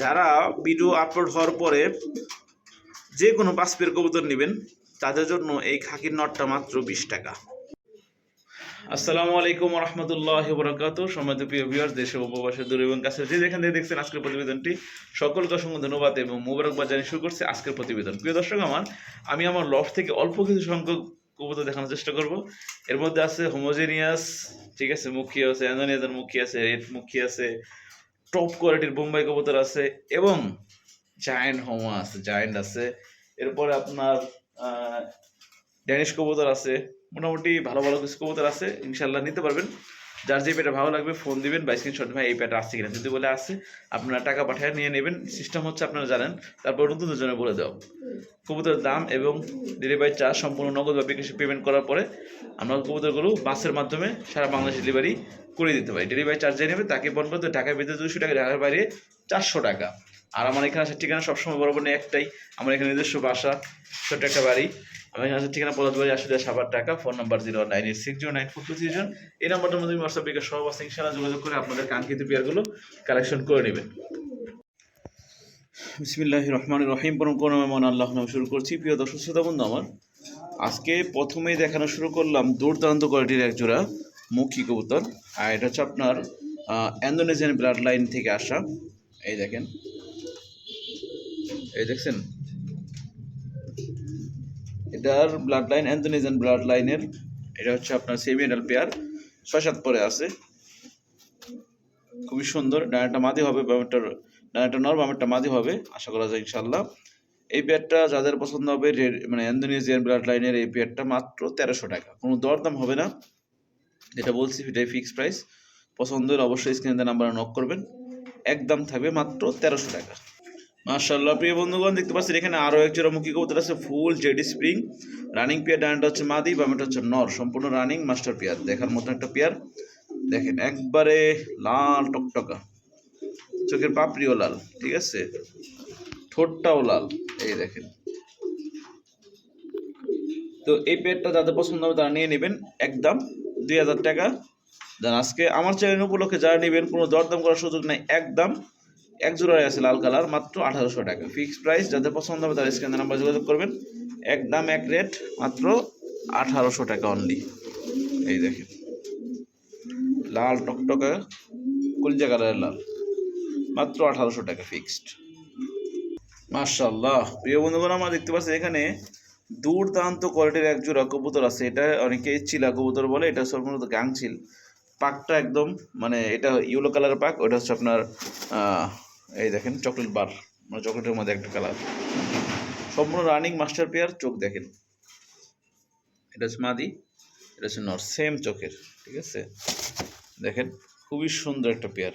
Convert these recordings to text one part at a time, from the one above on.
যারা video upload হওয়ার পরে যে কোনো পাঁচ কবুতর নেবেন, তাদের জন্য এই খাকির নটটা মাত্র বিশ টাকা। আসসালামু আলাইকুম রহমতুল্লাহ বরকাত সম্মানিত প্রিয় ভিউয়ার্স দেশে উপবাসে দূর এবং কাছে যে যেখান থেকে দেখছেন আজকের প্রতিবেদনটি, সকলকে অসংখ্য ধন্যবাদ এবং মোবারকবাদ জানিয়ে শুরু করছে আজকের প্রতিবেদন। প্রিয় দর্শক আমার, আমি আমার লফ থেকে অল্প কিছু সংখ্যক কবুতর দেখানোর চেষ্টা করব। এর মধ্যে আছে হোমোজেনিয়াস ঠিক আছে, মুখী আছে অ্যান্ডোনিয়াদের মুখী আছে রেড মুখী আছে টপ কোয়ালিটির বোম্বাই কবুতর আছে এবং জায়েন্ট হোমা আছে জায়েন্ট আছে। এরপরে আপনার ড্যানিশ কবুতর আছে। মোটামুটি ভালো ভালো কিছু কবুতর আছে। ইনশাল্লাহ নিতে পারবেন। যার যে পেটা ভালো লাগবে ফোন দিবেন বা স্ক্রিনশট ভাই, এই পেটা আসছে কিনা? যদি বলে আসছে, আপনারা টাকা পাঠিয়ে নিয়ে নেবেন। সিস্টেম হচ্ছে, আপনারা জানেন। তারপর নতুনদের জন্য বলে দেওয়া। কবুতরের দাম এবং ডেলিভারি চার্জ সম্পূর্ণ নগদ বা বিকাশে পেমেন্ট করার পরে আমরা কবুতরগুলো বাসের মাধ্যমে সারা বাংলাদেশ ডেলিভারি করে দিতে পারি। ডেলিভারি চার্জ যে নেবে, তাকে বন্ধ করতে ঢাকার ভিতরে দুশো টাকা, ঢাকার বাইরে চারশো টাকা। আর আমার এখানে আসার ঠিকানা সবসময় বরাবর নেই একটাই। আমার এখানে নিজস্ব বাসা, ছোট্ট একটা বাড়ি। আমার এখানে ঠিকানা পদার্থ বাড়ি আসলে সাবার টাকা phone number zero nine eight six zero nine four two three জন এই নাম্বারটার মধ্যে হোয়াটসঅ্যাপ বিকাশ সব আছে ইনশাআল্লাহ যোগাযোগ করে আপনাদের কাঙ্ক্ষিত পেয়ারগুলো কালেকশন করে নেবেন। বিসমিল্লাহ রহমান রহিম পরম করুণাময় মন আল্লাহ নাম শুরু করছি। প্রিয় দর্শক, শ্রোতা বন্ধু আমার, আজকে প্রথমেই দেখানো শুরু করলাম দুর্দান্ত কোয়ালিটির এক জোড়া মুখী কবুতর। আর এটা হচ্ছে আপনার অ্যান্ডোনেজিয়ান ব্লাড লাইন থেকে আসা। এই দেখেন। এই দেখছেন? এটার ব্লাড লাইন অ্যান্ডোনেজিয়ান ব্লাড লাইনের এটা হচ্ছে আপনার সেমিয়াল পেয়ার ছয় সাত পরে আছে। খুবই সুন্দর, ডানাটা মাদি হবে, বামেরটা, ডানাটা নর, বামেরটা মাদি হবে, আশা করা যায় ইনশাল্লাহ এই পেয়ারটা যাদের পছন্দ হবে মানে ইন্দোনেশিয়ান ব্লাড লাইনের এই পেয়ারটা মাত্র তেরোশো টাকা। কোনো দরদাম হবে না। যেটা বলছি, সেটাই ফিক্স প্রাইস পছন্দের অবশ্যই স্ক্রিনে নাম্বার নক করবেন। একদম থাকবে মাত্র তেরোশো টাকা। মার্শাল্লাহ প্রিয় বন্ধুগণ, দেখতে পাচ্ছেন এখানে আরও এক জোড়া মুখী কবুতর আছে, full JD spring. Running pair ডানটা হচ্ছে মাদি বামেটা হচ্ছে নর। সম্পূর্ণ রানিং মাস্টার পেয়ার, দেখার মতো একটা পেয়ার। দেখেন, একবারে লাল টকটকা। চোখের পাপড়িও লাল, ঠিক আছে? ঠোঁটটাও লাল, এই দেখেন। তো এই পেয়ারটা যাদের পছন্দ হবে তারা নিয়ে নেবেন, একদম দুই হাজার টাকা। দেন আজকে আমার চ্যানেল উপলক্ষে যারা নেবেন, কোনো দরদাম করার সুযোগ নাই, একদম এক জোড়ায় আছে লাল কালার, মাত্র আঠারোশো টাকা। ফিক্সড প্রাইস যাদের পছন্দ হবে তারা স্ক্রিনের নাম্বার যোগাযোগ করবেন। একদম এক রেট মাত্র আঠারোশো টাকা অনলি এই দেখেন। লাল টকটকা, কলিজা কালারের লাল। মাত্র আঠারোশো টাকা ফিক্সড মার্শাল্লাহ প্রিয় বন্ধুগণ, আমরা দেখতে পাচ্ছি এখানে দুর্দান্ত কোয়ালিটির এক জোড়া কবুতর আছে। এটা অনেকে চিলা কবুতর বলে, এটা সম্পূর্ণত গাংচিল পাকটা একদম মানে এটা ইয়েলো কালারের পাক, ওটা হচ্ছে আপনার এই দেখেন চকলেট বার মানে চকলেটের মধ্যে একটা কালার সম্পূর্ণ রানিং মাস্টার পেয়ার চোখ দেখেন। এটা হচ্ছে মাদি, এটা হচ্ছে নর সেম চোখের, ঠিক আছে? দেখেন, খুবই সুন্দর একটা পেয়ার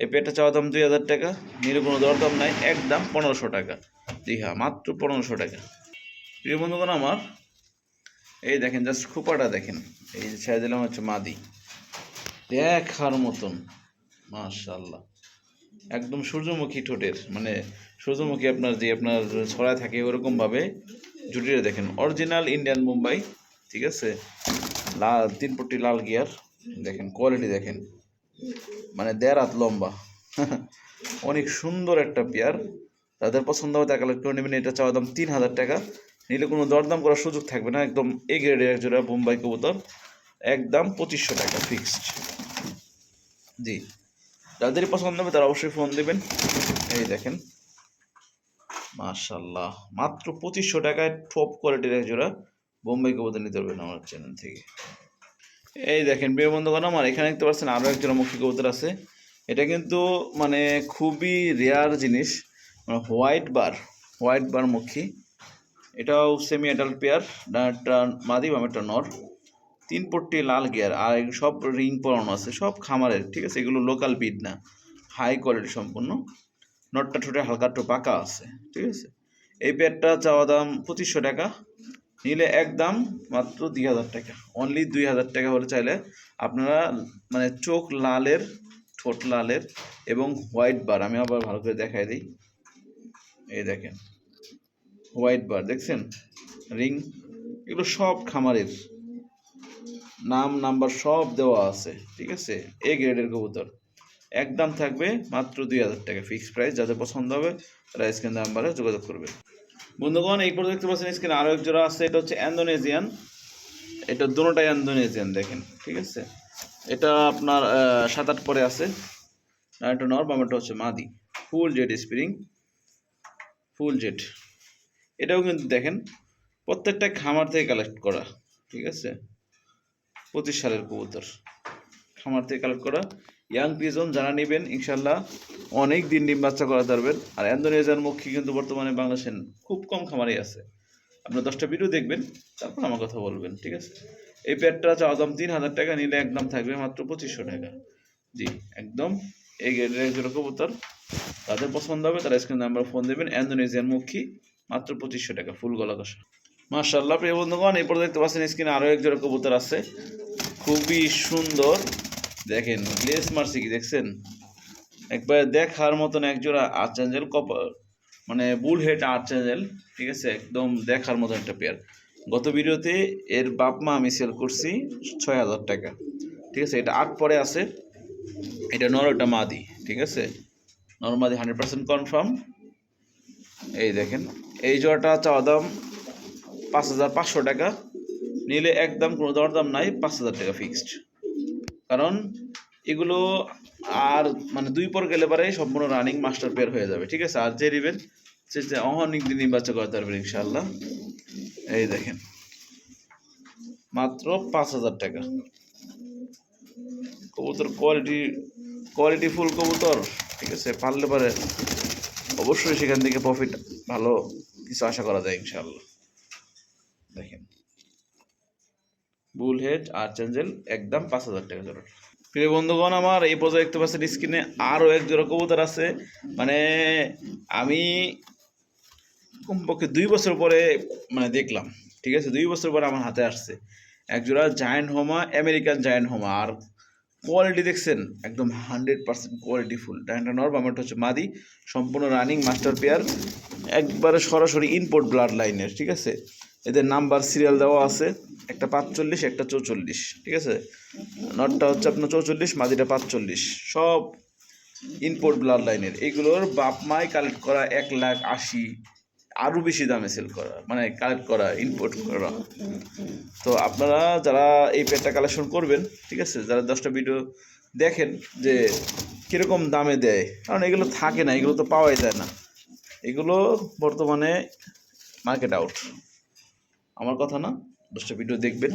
এই পেয়ারটা চাওয়া দাম দুই হাজার টাকা নিলে কোনো দরদাম নাই, একদম পনেরোশো টাকা। দীঘা মাত্র পনেরোশো টাকা। প্রিয় বন্ধুগণ আমার, এই দেখেন জাস্ট খোপাটা দেখেন। এই যে ছেড়ে দিলাম হচ্ছে মাদি। দেখার মতন মাশাল্লাহ একদম সূর্যমুখী ঠোঁটের মানে সূর্যমুখী আপনার যে আপনার ছড়ায় থাকে ওরকমভাবে জুটিয়ে দেখেন। অরিজিনাল ইন্ডিয়ান মুম্বাই ঠিক আছে? লাল, তিন পট্টি লাল গিয়ার, দেখেন কোয়ালিটি দেখেন। মানে দেড় হাত লম্বা। অনেক সুন্দর একটা পেয়ার। তাদের পছন্দ কালেক্ট করে নেবেন, এটা চাওয়া দাম তিন হাজার টাকা। নিলে কোনো দরদাম করার সুযোগ থাকবে না, একদম এ গ্রেডের এক জোড়া বোম্বাই কবুতর। একদম পঁচিশশো টাকা ফিক্সড জি। যাদের পছন্দ হবে তারা অবশ্যই ফোন দেবেন। এই দেখেন। মাশাল্লাহ মাত্র পঁচিশশো টাকায় টপ কোয়ালিটির এক জোড়া বোম্বাই কবুতর নিতে পারবেন আমার চ্যানেল থেকে। এই দেখেন, প্রিয় বন্ধুগণ আমার, এখানে দেখতে পাচ্ছেন আরও একজন মুখী কবুতর আছে। এটা কিন্তু মানে খুবই রেয়ার জিনিস মানে হোয়াইট বার হোয়াইট বার মুখী। এটাও সেমি অ্যাডাল্ট পেয়ার একটা মাদি, বামেরটা নর। তিন পট্টি লাল গিয়ার আর সব রিং পরানো আছে, সব খামারের, ঠিক আছে? এগুলো লোকাল বিট না। হাই কোয়ালিটি সম্পূর্ণ। নটটা ঠোঁটে হালকা একটু পাকা আছে, ঠিক আছে? এই পেয়ারটা চাওয়া দাম পঁচিশশো টাকা। নিলে একদম মাত্র দুই হাজার টাকা। অনলি দুই হাজার টাকা হলে চাইলে আপনারা মানে চোখ লালের, ঠোঁট লালের এবং হোয়াইট বার আমি আবার ভালো করে দেখাই দিই। এই দেখেন হোয়াইট বার দেখছেন? রিং এগুলো সব খামারের। নাম, নাম্বার সব দেওয়া আছে, ঠিক আছে? এ গ্রেডের কবুতর। একদম থাকবে মাত্র দুই হাজার টাকা ফিক্সড প্রাইস যাদের পছন্দ হবে, তারা স্ক্রিন নাম্বারে যোগাযোগ করবে। বন্ধুগণ, এই পর্যন্ত দেখতে পাচ্ছেন স্ক্রিনে আরও এক জোড়া আছে, এটা হচ্ছে অ্যান্ডোনেজিয়ান এটা দুটোটাই অ্যান্ডোনেজিয়ান দেখেন, ঠিক আছে? এটা আপনার সাত আট পরে আছে। আর এটা নর বামেটা হচ্ছে মাদি। ফুল জেড স্প্রিং ফুল জেড এটাও কিন্তু দেখেন, প্রত্যেকটা খামার থেকে কালেক্ট করা, ঠিক আছে? পঁচিশ সালের কবুতর। খামার থেকে কালেক্ট করা ইয়াং পিজন যারা নেবেন ইনশাল্লাহ অনেক দিন ডিম বাচ্চা করা পারবেন আর ইন্দোনেশিয়ার মুখী কিন্তু বর্তমানে বাংলাদেশের খুব কম খামারেই আছে। আপনার দশটা ভিডিও দেখবেন, তারপর আমার কথা বলবেন, ঠিক আছে? এই প্যাডটা চাওয়া দাম তিন হাজার টাকা, নিলে একদম থাকবে মাত্র পঁচিশশো টাকা। জি, একদম এই গেটের একজন কবুতর। তাদের পছন্দ হবে, তারা স্ক্রিন নাম্বার ফোন দেবেন ইন্দোনেশিয়ান মুখী মাত্র পঁচিশশো টাকা ফুল গলা কষা মার্শাল্লাহ প্রিয় বন্ধুগণ এরপর দেখতে পাচ্ছেন স্ক্রিনে আরও এক কবুতর আছে। খুবই সুন্দর। দেখেন গ্লেস মারছি কি, দেখছেন? একবার দেখার মতন এক জোড়া আর্চেঞ্জেল কপার মানে বুল হেড আর্চেঞ্জেল ঠিক আছে? একদম দেখার মতন একটা পেয়ার গত ভিডিওতে এর বাপ মা আমি সেল করছি ছয় হাজার টাকা। ঠিক আছে, এটা আট পরে আছে। এটা নর এটা মাদি, ঠিক আছে? নর্মাদি হান্ড্রেড পার্সেন্ট কনফার্ম এই দেখেন, এই জোড়াটা চাওয়া দাম পাঁচ হাজার পাঁচশো টাকা। নিলে একদম কোনো দরদাম নাই, পাঁচ হাজার টাকা ফিক্সড কারণ এগুলো আর মানে দুই পর গেলে পরে সম্পূর্ণ রানিং মাস্টার পেয়ার হয়ে যাবে, ঠিক আছে? আর যে নেবেন, সে যে অনেক দিনই বাচ্চা করতে পারবেন ইনশাল্লাহ এই দেখেন, মাত্র পাঁচ হাজার টাকা। কবুতর কোয়ালিটি কোয়ালিটি ফুল কবুতর, ঠিক আছে? পারলে পারে অবশ্যই সেখান থেকে প্রফিট ভালো কিছু আশা করা যায় ইনশাল্লাহ দেখেন বুল হেড আর চেঞ্জেল একদম পাঁচ হাজার টাকা জোড়া প্রিয় বন্ধুগণ, আমার এই পর্যায়ে দেখতে পাচ্ছেন স্ক্রিনে আরও এক জোড়া কবুতর আছে। মানে আমি কমপক্ষে দুই বছর পরে মানে দেখলাম, ঠিক আছে? দুই বছর পরে আমার হাতে আসছে। এক জোড়া জায়ান্ট হোমা আমেরিকান জায়ান্ট হোমা আর কোয়ালিটি দেখছেন, একদম হান্ড্রেড পার্সেন্ট কোয়ালিটি ফুল ডাইনটা নর বামেরটা হচ্ছে মাদি, সম্পূর্ণ রানিং মাস্টার পেয়ার একবারে সরাসরি ইনপোর্ট ব্লাড লাইনের ঠিক আছে? এদের নাম্বার সিরিয়াল দেওয়া আছে, একটা পাঁচচল্লিশ, একটা চৌচল্লিশ, ঠিক আছে? নটটা হচ্ছে আপনার চৌচল্লিশ মাদিটা পাঁচচল্লিশ, সব ইনপোর্ট ব্লাড লাইনের এগুলোর বাপ মাই কালেক্ট করা এক লাখ আশি, আরও বেশি দামে সেল করা মানে কালেক্ট করা ইনপোর্ট করা। তো আপনারা যারা এই পেটটা কালেকশন করবেন, ঠিক আছে? যারা দশটা ভিডিও দেখেন যে কীরকম দামে দেয়, কারণ এগুলো থাকে না, এগুলো তো পাওয়াই যায় না। এগুলো বর্তমানে মার্কেট আউট আমার কথা না? দশটা ভিডিও দেখবেন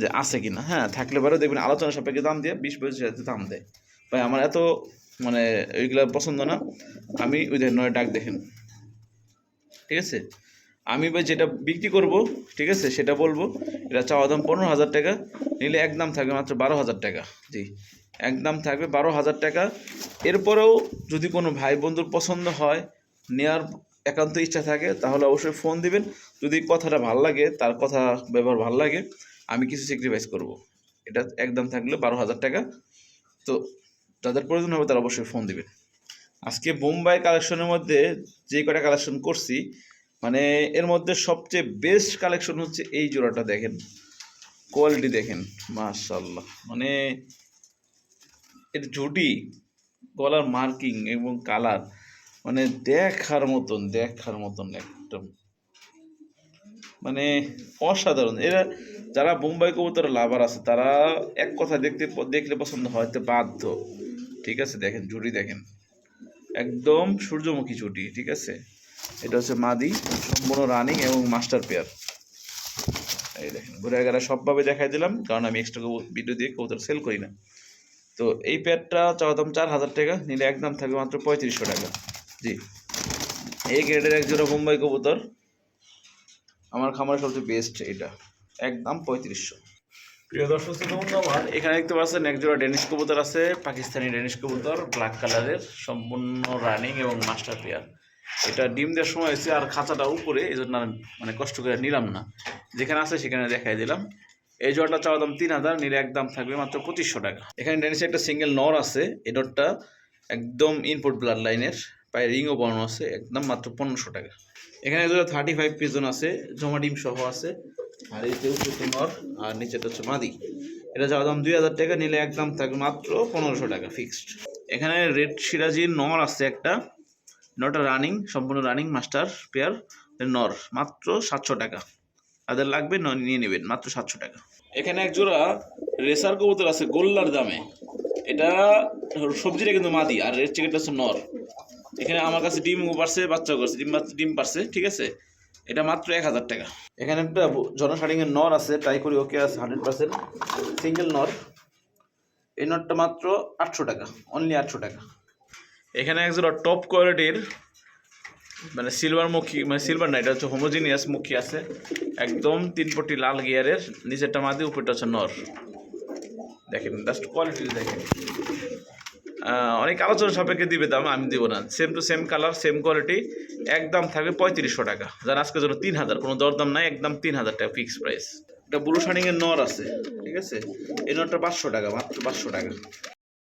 যে আছে কি না হ্যাঁ থাকলে পরে দেখবেন আলোচনা সাপেক্ষে দাম দিয়ে বিশ পঁচিশ হাজার দাম দেয়। ভাই, আমার এত মানে ওইগুলো পছন্দ না। আমি ওই নয় ডাক দেখেন। ঠিক আছে? আমি ভাই যেটা বিক্রি করব, ঠিক আছে, সেটা বলব, এটা চাওয়া দাম পনেরো হাজার টাকা, নিলে এক দাম থাকবে মাত্র বারো হাজার টাকা। জি, এক দাম থাকবে বারো হাজার টাকা। এরপরেও যদি কোনো ভাই বন্ধুর পছন্দ হয় নেওয়ার একান্ত ইচ্ছা থাকে, তাহলে অবশ্যই ফোন দিবেন। যদি কথাটা ভালো লাগে, তার কথা, ব্যবহার ভালো লাগে, আমি কিছু স্যাক্রিফাইস করব। এটা একদম থাকলে বারো হাজার টাকা। তো যাদের প্রয়োজন হবে, তারা অবশ্যই ফোন দিবেন। আজকে বোম্বাই কালেকশনের মধ্যে যে কটা কালেকশন করছি মানে এর মধ্যে সবচেয়ে বেস্ট কালেকশন হচ্ছে এই জোড়াটা দেখেন। কোয়ালিটি দেখেন মাশাল্লাহ মানে এর ঝুটি গলার মার্কিং এবং কালার মানে দেখার মতন দেখার মতন একদম মানে অসাধারণ। এরা যারা বোম্বাই কবুতর লাভার আছে, তারা এক কথা দেখতে দেখলে পছন্দ হয়তো বাধ্য। ঠিক আছে, দেখেন, জুটি দেখেন। একদম সূর্যমুখী চুটি ঠিক আছে? এটা হচ্ছে মাদি, সম্পূর্ণ রানিং এবং মাস্টার পেয়ার। এই দেখেন, ঘুরে গেলে সবভাবে দেখাই দিলাম, কারণ আমি এক্সট্রা ভিডিও দিয়ে কবুতর সেল করি না। তো এই পেয়ারটা চাওয়া দাম চার হাজার টাকা, নিলে একদম থাকবে মাত্র পঁয়ত্রিশশো টাকা। জি। এই গ্রেডের এক জোড়া মুম্বাই কবুতর। আমার খামারের সবচেয়ে বেস্ট এটা। একদম পঁয়ত্রিশশো। প্রিয় দর্শক বন্ধু, আমার এখানে দেখতে পাচ্ছেন এক জোড়া ডেনিশ কবুতর আছে, পাকিস্তানি ডেনিশ কবুতর ব্ল্যাক কালারের সম্পূর্ণ রানিং এবং মাস্টার পেয়ার এটা ডিম দেওয়ার সময় হয়েছে আর খাঁচাটা উপরে এই জন্য মানে কষ্ট করে নিলাম না। যেখানে আছে সেখানে দেখাই দিলাম। এই জোড়াটা চাওয়া দাম তিন হাজার, নিলে একদম থাকবে মাত্র পঁচিশশো টাকা। এখানে ডেনিসে একটা সিঙ্গেল নর আছে, এই ডটটা একদম ইনপুট ব্লাড লাইনের পায়ে রিংও বানানো আছে, একদম মাত্র পনেরোশো টাকা। এখানে দুটো থার্টি ফাইভ পিজন আছে, জমা ডিম সহ আছে। আর এই যে উপরে নর আর নিচেটা হচ্ছে মাদি। এটা যাওয়া দাম দুই হাজার টাকা, নিলে একদম থাকবে মাত্র পনেরোশো টাকা ফিক্সড এখানে রেড সিরাজি নর আছে একটা। নটা রানিং সম্পূর্ণ রানিং মাস্টার পেয়ার নর, মাত্র সাতশো টাকা। তাদের লাগবে নিয়ে নেবেন, মাত্র সাতশো টাকা। এখানে এক জোড়া রেসার কবুতর আছে, গোল্লার দামে। এটা সবজিটা কিন্তু মাদি, আর রেড চিকেনটা হচ্ছে নর। এখানে আমার কাছে ডিম পারছে বাচ্চাও করছে, ডিম বাচ্চা- ডিম পারছে ঠিক আছে? এটা মাত্র এক হাজার টাকা। এখানে একটা জনসারিংয়ের নর আছে ট্রাই করি, ওকে আছে হান্ড্রেড পার্সেন্ট সিঙ্গেল নর। এই নটটা মাত্র আটশো টাকা অনলি আটশো টাকা। এখানে একজোড়া টপ কোয়ালিটির মানে সিলভার মুখী মানে সিলভার না, এটা হচ্ছে হোমোজিনিয়াস মুখী আছে। একদম তিন পটি লাল গিয়ারের নিচেরটা মাদি, উপরটা হচ্ছে নর। দেখেন জাস্ট কোয়ালিটি দেখেন। অনেক আলোচনা সাপেক্ষে দিবে দাম আমি দিব না। Same to same colour same quality একদম থাকবে পঁয়ত্রিশশো টাকা। যার আজকের জন্য তিন হাজার, কোনো দরদাম নাই, একদম তিন হাজার টাকা ফিক্স প্রাইস এটা ব্লু শাড়িংয়ের নর আছে, ঠিক আছে? এই নরটা পাঁচশো টাকা, মাত্র পাঁচশো টাকা।